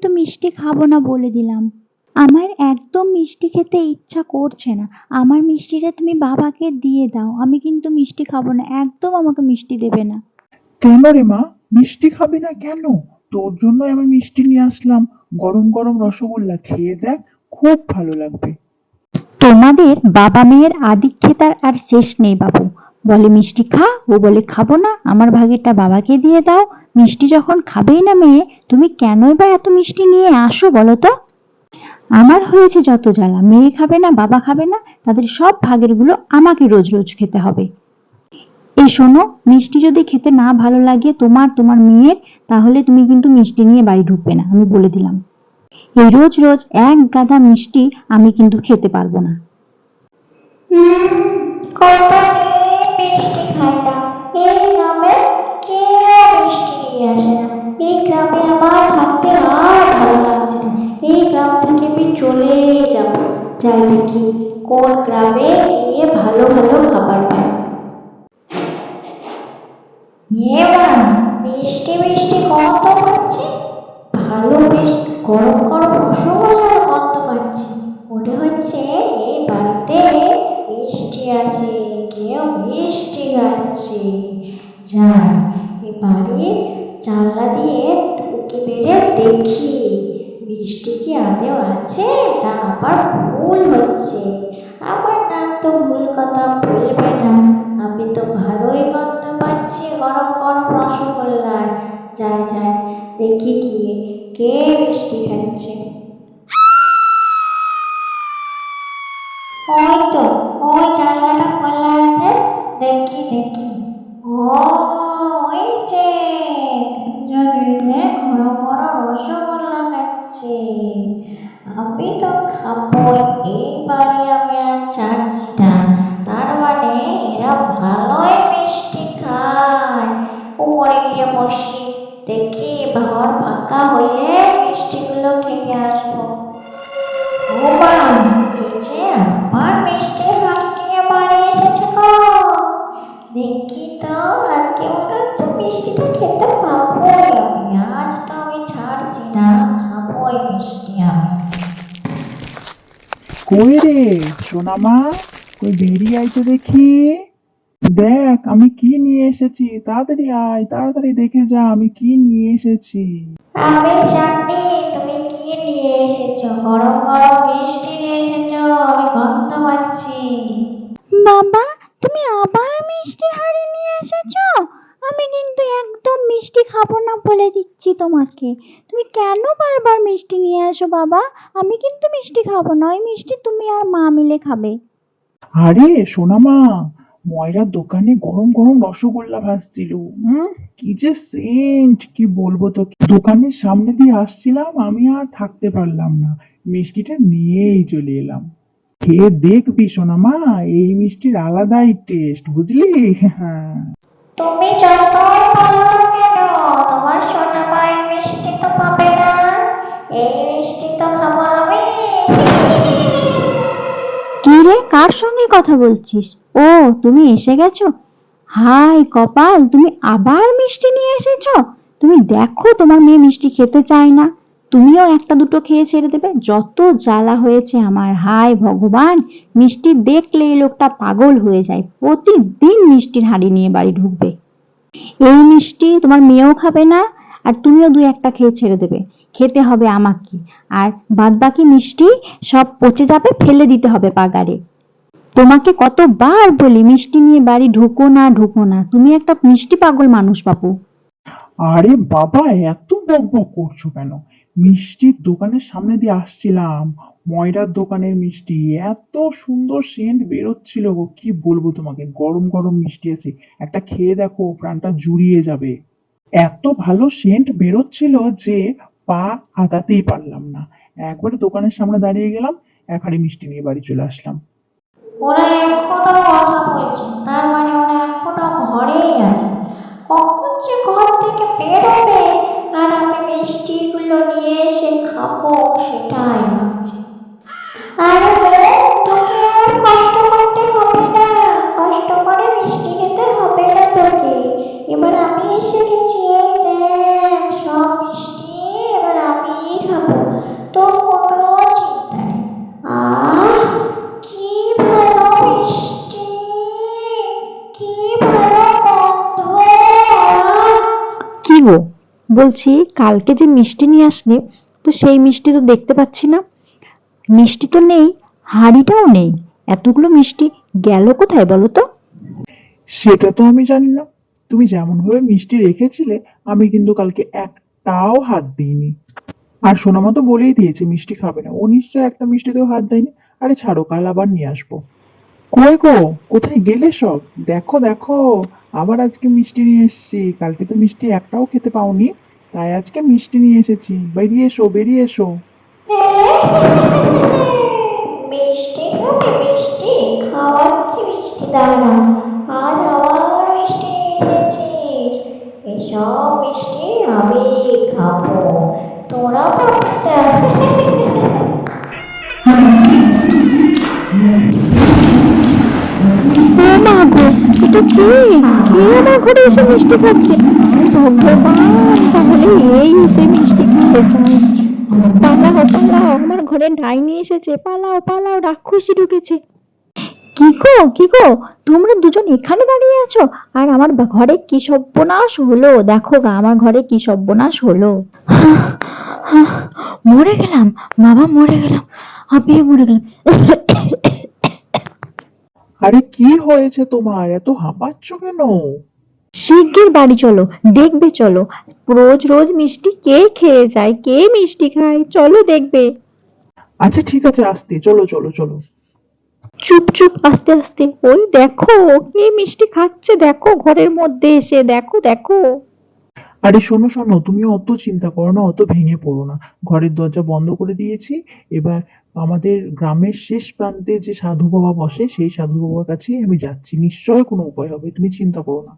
কিন্তু মিষ্টি খাব না বলে দিলাম। আমার একদম মিষ্টি খেতে ইচ্ছা করছে না। আমার মিষ্টিটা তুমি বাবাকে দিয়ে দাও আমি কিন্তু মিষ্টি খাব না একদম আমাকে মিষ্টি দেবে না। কেন রে মা? মিষ্টি খাবি না কেন? তোর জন্য আমি মিষ্টি নিয়ে আসলাম। গরম গরম রসগোল্লা খেয়ে দেখ খুব ভালো লাগবে। তোমাদের বাবা মেয়ের আদিক্ষেতার আর শেষ নেই বাবু। বলে, মিষ্টি খা। ও বলে, খাব না। আমার ভাগেরটা বাবাকে দিয়ে দাও। মিষ্টি যখন খাবেই না মেয়ে, তুমি কেনই বা এত মিষ্টি নিয়ে আসো বলো তো? আমার হয়েছে যত জ্বালা। মেয়ে খাবে না, বাবা খাবে না, তাদের সব ভাগেরগুলো আমাকে রোজ রোজ খেতে হবে। এই শোনো, মিষ্টি যদি খেতে না ভালো লাগে তোমার তোমার মেয়ের, তাহলে তুমি কিন্তু মিষ্টি নিয়ে বাড়ি ঢুকবে না, আমি বলে দিলাম। এই রোজ রোজ এক গাদা মিষ্টি আমি কিন্তু খেতে পারব না। না এই গ্রামে কেউ মিষ্টি নিয়ে আসে না। এই গ্রামে আমার থাকতে আর ভালো লাগছে না। এই গ্রাম থেকে আমি চলে যাব। যাই দেখি কোন গ্রামে গিয়ে ভালো ভালো খাবার পাই। এবার মিষ্টি মিষ্টি গন্ধ পাচ্ছি। ভালো বেশ গরম গরম রসগোল্লার গন্ধ পাচ্ছি। মনে হচ্ছে এই বাড়িতে মিষ্টি আছে। খাচ্ছে যাই এই জানলা দিয়ে উঁকি মেরে দেখি মিষ্টি কি আদেও আছে না আবার ভুল হচ্ছে। আমার নাম তো ভুল কথা বলবে না। আমি তো ভালোই গন্ধ পাচ্ছি গরম গরম রসগোল্লার। যাই যাই, দেখি গিয়ে কে মিষ্টি খাচ্ছে। ওই তো, ওই জানলাটা দেখি দেখি ও ওই যে তিনজন মিলে ঘন ঘন রসগোল্লা খাচ্ছে। আমি তো খাবোই এইবারে আমি আর ছাড়ছি না। তার মানে এরা ভালোই মিষ্টি খায়। উপরে গিয়ে বসি, দেখি ঘর ফাঁকা হইলে মিষ্টিগুলো খেয়ে আসব। কই রে সোনা মা কই বেরিয়ে আয় তো দেখি। দেখ আমি কি নিয়ে এসেছি? তাড়াতাড়ি আয় তাড়াতাড়ি দেখে যা আমি কি নিয়ে এসেছি। আমি জানি তুমি কি নিয়ে এসেছ। গরম গরম মিষ্টি নিয়ে এসেছ আমি গন্ধ পাচ্ছি। বাবা তুমি আবার মিষ্টির হাড়ি নিয়ে এসেছ আমি কিন্তু একদম মিষ্টি খাব না বলে দিচ্ছি তোমাকে। তুমি কেন বারবার মিষ্টি নিয়ে আসো বাবা? আমি কিন্তু মিষ্টি খাব না ওই মিষ্টি তুমি আর মা মিলে খাবে। আরে সোনা মা ময়রার দোকানে গরম গরম রসগোল্লা ভাসছিল হুম? কি যে সেন্ট কি বলব তো দোকানের সামনে দিয়ে আসছিলাম আমি আর থাকতে পারলাম না। মিষ্টিটা নিয়েই চলে এলাম। খেয়ে দেখবি সোনা মা এই মিষ্টির আলাদাই টেস্ট বুঝলি? হ্যাঁ। তুমি যত বলো না কেন তোমার সোনা মায়ের মিষ্টি তো পাবে না। এই মিষ্টি তো খাব আমি। কি রে, কার সঙ্গে কথা বলছিস? ও, তুমি এসে গেছো? হাই কপাল, তুমি আবার মিষ্টি নিয়ে এসেছ? তুমি দেখো, তোমার মেয়ে মিষ্টি খেতে চায় না। তুমিও একটা দুটো খেয়ে ছেড়ে দেবে। যত জ্বালা হয়েছে আমার হাই ভগবান! মিষ্টি দেখলে এই লোকটা পাগল হয়ে যায়। প্রতিদিন মিষ্টির হাঁড়ি নিয়ে বাড়ি ঢুকবে। এই মিষ্টি তোমার মেয়েও খাবে না আর তুমিও দুই একটা খেয়ে ছেড়ে দেবে। খেতে হবে আমাকে। আর বাদবাকি মিষ্টি সব পচে যাবে, ফেলে দিতে হবে পাগারে। তোমাকে কতবার বলি, মিষ্টি নিয়ে বাড়ি ঢুকো না ঢুকো না। তুমি একটা মিষ্টি পাগল মানুষ, বাপু। আরে বাবা, এত বক বক করছ কেন? মিষ্টির দোকানের সামনে দিয়ে আসছিলাম, ময়রার দোকানের মিষ্টি। এত সুন্দর সেন্ট বেরোচ্ছিল কি বলব তোমাকে? গরম গরম মিষ্টি আছে। একটা খেয়ে দেখো, প্রাণটা জুড়িয়ে যাবে। এত ভালো সেন্ট বেরোচ্ছিল যে পা আগাতেই পারলাম না। একবারে দোকানের সামনে দাঁড়িয়ে গেলাম এক হাঁড়ি মিষ্টি নিয়ে বাড়ি চলে আসলাম। ওরা বলছে তার মানে ওরা এখনও ঘরেই আছে। কখন যে ঘর থেকে বেরোবে আর আমি মিষ্টিগুলো নিয়ে এসে খাব সেটাই ভাবছি বলছি, কালকে যে মিষ্টি নিয়ে আসলে, তো সেই মিষ্টি তো দেখতে পাচ্ছি না। মিষ্টি তো নেই, হাঁড়িটাও নেই। এতগুলো মিষ্টি গেল কোথায় বলো তো? সেটা তো আমি জানি না। তুমি যেমন ভাবে মিষ্টি রেখেছিলে, আমি কিন্তু কালকে একটাও হাত দিইনি। আর সোনামা তো বলেই দিয়েছে, মিষ্টি খাবে না। ও নিশ্চয় একটা মিষ্টিতেও হাত দেয়নি। আরে ছাড়ো, কাল আবার নিয়ে আসব। কই গো? কোথায় গেলে সব? দেখো দেখো। আবার আজকে মিষ্টি নিয়ে এসেছি। কালকে তো মিষ্টি একটাও খেতে পাওনি, তাই আজকে মিষ্টি নিয়ে এসেছি। বেরিয়ে এসো বেরিয়ে এসো। মিষ্টি খাবে মিষ্টি, খাওয়াচ্ছি মিষ্টি দাঁড়া আজ আবার মিষ্টি নিয়ে এসেছিস। এসব মিষ্টি আমি খাব। তোরা পাবটা এটা কে? কে আমার ঘরে এসে মিষ্টি খাচ্ছে? তাহলে এই মিষ্টি পালাও আমার ঘরে এসেছে। পালাও পালাও, রাক্ষসী ঢুকেছে। কি গো, কি তোমরা দুজন এখানে দাঁড়িয়ে আছো? আর আমার ঘরে কি হলো? দেখো গা, আমার ঘরে কি সর্বনাশ হলো। মরে গেলাম, বাবা মরে গেলাম আমি মরে গেলাম আরে কি হয়েছে তোমার? এত হাঁপাচ্ছ কেন? শিগগির বাড়ি চলো দেখবে চলো। রোজ রোজ মিষ্টি কে খেয়ে যায় কে মিষ্টি খায়? চলো দেখবে। আচ্ছা ঠিক আছে আসতে চলো চলো চলো। চুপ চুপ আস্তে আস্তে। ওই দেখো কে মিষ্টি খাচ্ছে? দেখো ঘরের মধ্যে এসে। দেখো দেখো। আরে শোনো শোনো তুমি অত চিন্তা করো না অত ভেঙে পড়ো না। ঘরের দরজা বন্ধ করে দিয়েছি। এবার আমাদের গ্রামের শেষ প্রান্তে যে সাধু বাবা বসে সেই সাধু বাবার কাছে আমি যাচ্ছি। নিশ্চয় কোনো উপায় হবে তুমি চিন্তা করো না।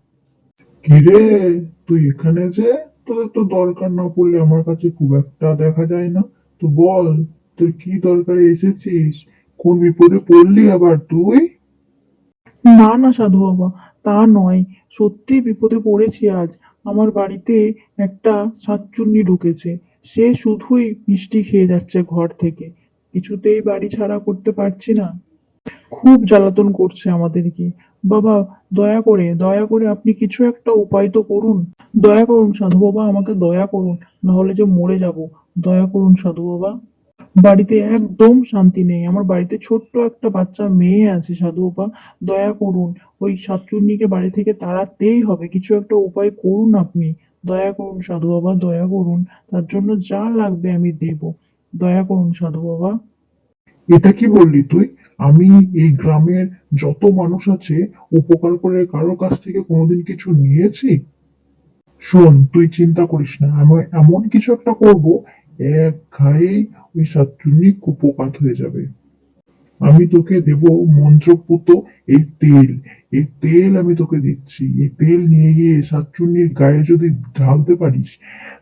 কিরে তুই এখানে যে? তোদের তো দরকার না পড়লে আমার কাছে খুব একটা দেখা যায় না। তো বল তুই কি দরকারে এসেছিস? কোন বিপদে পড়লি আবার তুই? না না সাধু বাবা তা নয়। সত্যি বিপদে পড়েছি আজ। আমার বাড়িতে একটা সাতচুন্নি ঢুকেছে। সে শুধুই মিষ্টি খেয়ে যাচ্ছে ঘর থেকে। কিছুতেই বাড়ি ছাড়া করতে পারছি না। খুব জ্বালাতন করছে আমাদেরকে। বাবা, দয়া করে দয়া করে আপনি কিছু একটা উপায় তো করুন। দয়া করুন সাধু বাবা, আমাকে দয়া করুন। নাহলে যে মরে যাব। দয়া করুন সাধু বাবা। বাড়িতে একদম শান্তি নেই। আমার বাড়িতে ছোট্ট একটা বাচ্চা মেয়ে আছে, সাধু বাবা দয়া করুন, ওই সাতচুন্নিকে বাড়ি থেকে তাড়াতেই হবে। কিছু একটা উপায় করুন আপনি। দয়া করুন সাধু বাবা, দয়া করুন। তার জন্য যা লাগবে আমি দেব। দয়া করুন সাধু বাবা। এটা কি বললি তুই? আমি এই গ্রামের যত মানুষ আছে, উপকার করে কারও কাছ থেকে কোনোদিন কিছু নিয়েছি? শোন, তুই চিন্তা করিস না। আমি এমন কিছু একটা করব এক ঘায়েই ওই সাতচুন্নি কুপোকাত হয়ে যাবে। আমি তোকে দেব মন্ত্রপুত এই তেল। এই তেল আমি তোকে দিচ্ছি। এই তেল নিয়ে গিয়ে সাতচুন্নির গায়ে যদি ঢালতে পারিস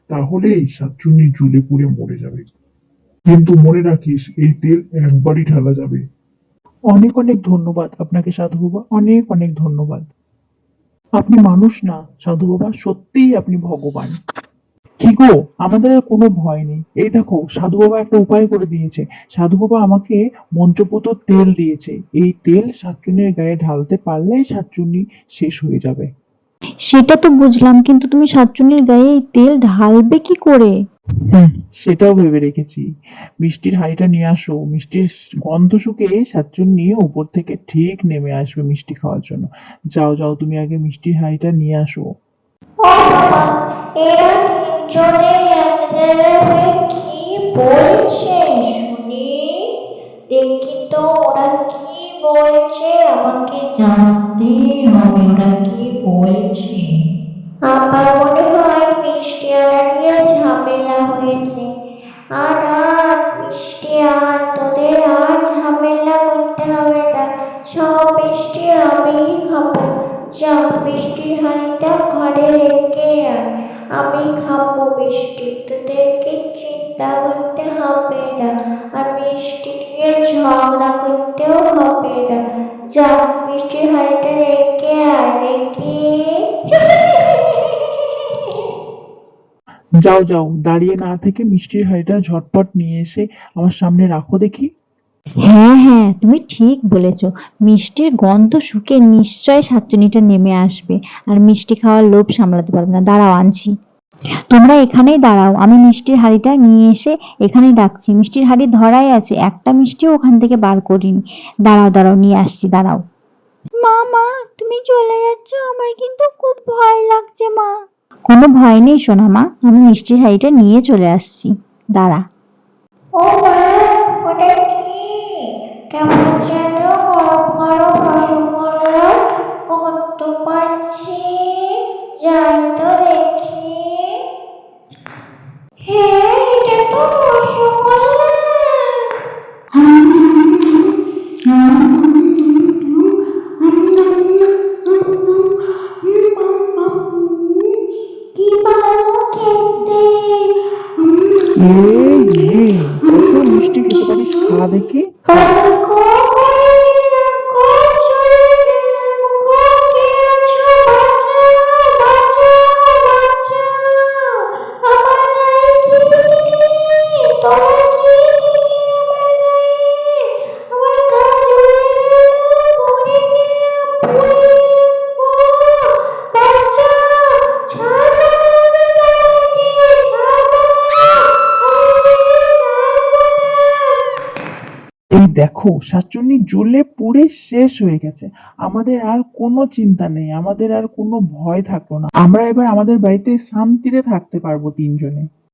তাহলেই সাতচুন্নি জ্বলে পুড়ে মরে যাবে। কিন্তু মনে রাখিস, এই তেল একবারই ঢালা যাবে। অনেক অনেক ধন্যবাদ আপনাকে সাধু বাবা অনেক অনেক ধন্যবাদ। আপনি মানুষ না সাধু বাবা সত্যিই আপনি ভগবান। কি গো? আমাদের আর কোনো ভয় নেই। এই দেখো সাধু বাবা একটা উপায় করে দিয়েছে। সাধু বাবা আমাকে মন্ত্রপুত তেল দিয়েছে। এই তেল সাতচুন্নির গায়ে ঢালতে পারলেই সাতচুন্নি শেষ হয়ে যাবে। সেটা তো বুঝলাম কিন্তু তুমি সাতচুন্নির গায়ে এই তেল ঢালবে কি করে? হুম সেটাও ভেবে রেখেছি। মিষ্টির হাঁড়িটা নিয়ে আসো। মিষ্টির গন্ধ শুকে সাতচুন্নি উপর থেকে ঠিক নেমে আসবে মিষ্টি খাওয়ার জন্য। যাও যাও তুমি আগে মিষ্টির হাঁড়িটা নিয়ে আসো। তিনজনে এক জায়গায় হয়ে কি বলছে? শুনি। দেখি তো ওরা কি বলছে। আমাকে জানতে হবে ওরা কি বলছে। আমার মনে হয় মিষ্টি আনা নিয়ে ঝামেলা হয়েছে। আর আর মিষ্টি আর তোদের আর ঝামেলা করতে হবে না। সব মিষ্টি আমিই খাব। যা মিষ্টির হাঁড়িটা ঘরে রেখে আমি খাব মিষ্টি, তোদেরকে চিন্তা করতে হবে না, আর মিষ্টি নিয়ে ঝগড়া করতেও হবে না। যা, মিষ্টির হাঁড়িটা রেখে আয় যাও যাও, দাঁড়িয়ে না থেকে মিষ্টির হাঁড়িটা ঝটপট নিয়ে এসে আমার সামনে রাখো দেখি। হ্যাঁ হ্যাঁ তুমি ঠিক বলেছ। মিষ্টির গন্ধ শুকে নিশ্চয় সাতচুন্নিটা নেমে আসবে। আর মিষ্টি খাওয়ার লোভ সামলাতে পারবে না। দাঁড়াও আনছি। তোমরা এখানেই দাঁড়াও। আমি মিষ্টির হাঁড়িটা নিয়ে এসে এখানে ডাকছি। মিষ্টির হাঁড়ি ধরাই আছে। একটা মিষ্টিও ওখান থেকে বার করিনি। দাঁড়াও দাঁড়াও নিয়ে আসছি। দাঁড়াও। মা মা তুমি চলে যাচ্ছ। আমার কিন্তু খুব ভয় লাগছে মা। কোনো ভয় নেই সোনা মা আমি মিষ্টির হাঁড়িটা নিয়ে চলে আসছি। দাঁড়া। ও মা ওটা কি? কেমন যেন গরম গরম রসগোল্লা। এই কত মিষ্টি খেতে পারিস খা দেখি। দেখো, শাকচুন্নি জ্বলে পুড়ে শেষ হয়ে গেছে। আমাদের আর কোনো চিন্তা নেই, আমাদের আর কোনো ভয় থাকল না। আমরা এবার আমাদের বাড়িতে শান্তিতে থাকতে পারব তিনজনে।